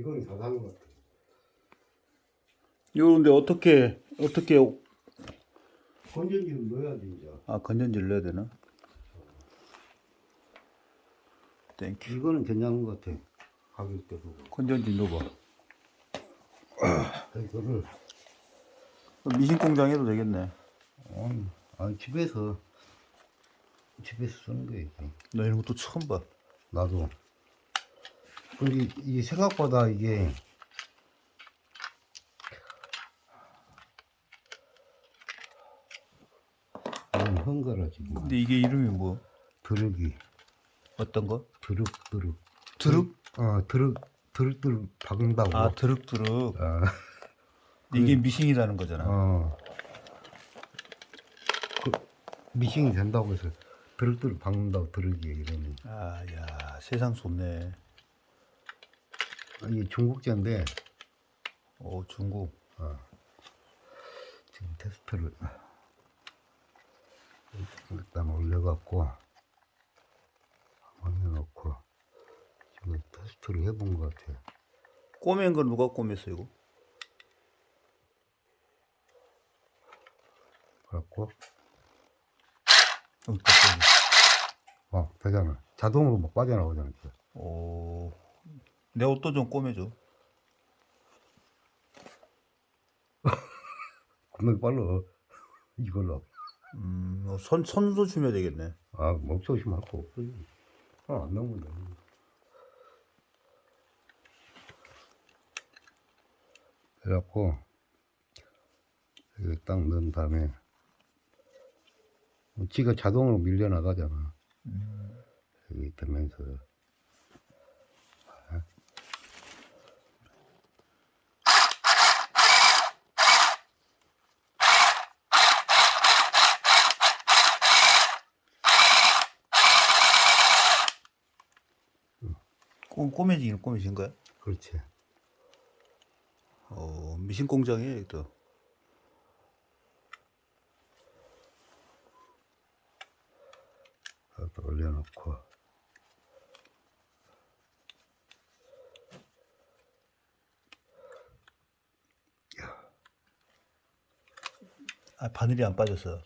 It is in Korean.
이건 사사한 것 같아. 요런데 어떻게 어떻게 건전지를 넣어야지 이제. 아 건전지를 넣어야 되나? 땡큐. 이거는 괜찮은 것 같아. 가격대 보고. 건전지 넣어봐. 이거를 미신 공장에도 되겠네. 아니, 아니 집에서 집에서 쓰는 거야 이게. 나 이런 것도 처음 봐. 나도. 근데 이게 생각보다 이게 너무 헝가라 지금. 근데 이게 이름이 뭐? 드륵이 어떤 거? 드륵 드륵. 드륵? 어 드륵 드륵 드륵 박는다고. 아 드륵드륵. 아, 이게 미신이라는 거잖아. 어. 그 미싱이 된다고 해서 드륵드륵 박는다고 드륵이 이러니. 아야 세상 좋네. 이게 중국제인데 오 중국. 지금 테스트를 일단 올려갖고 올려놓고 지금 테스트를 해본 것 같아. 꼬맨 건 누가 꼬맸어 이거? 그래갖고 어. 어 되잖아. 자동으로 막 빠져나오잖아. 내 옷도 좀 꼬매줘. 겁나게 빨라. 이걸로. 음, 어, 선 선도 주면 되겠네. 아, 목조심 할거 없어. 하나 안 돼. 그래갖고, 여기 딱 넣은 다음에, 지가 자동으로 밀려나가잖아. 여기 되면서. 꼬, 꼬매지긴 꼬매진 거야? 그렇지. 어, 미신 공장이에요, 또. 또 올려놓고. 아, 바늘이 안 빠졌어.